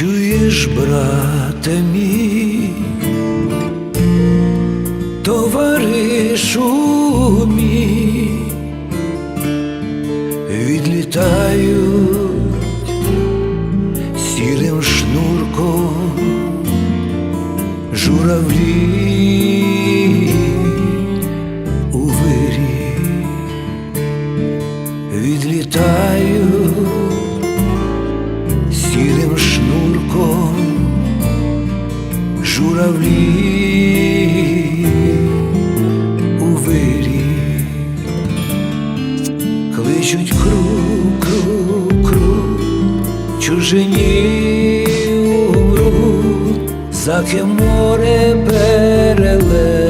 Чуєш, брате мій, товаришу мій, відлітають сірим шнурком журавлі журавлі у вирі. Кличуть кру, кру, кру, чужині умру, за ким море перелечу,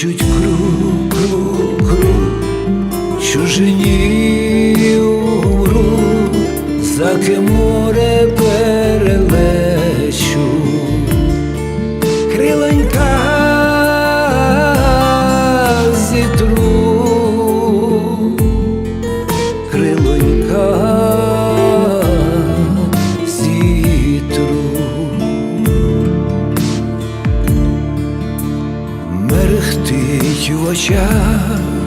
Плачуть круг, круг, круг, чужині умру, за море пер. мерехтить в очах.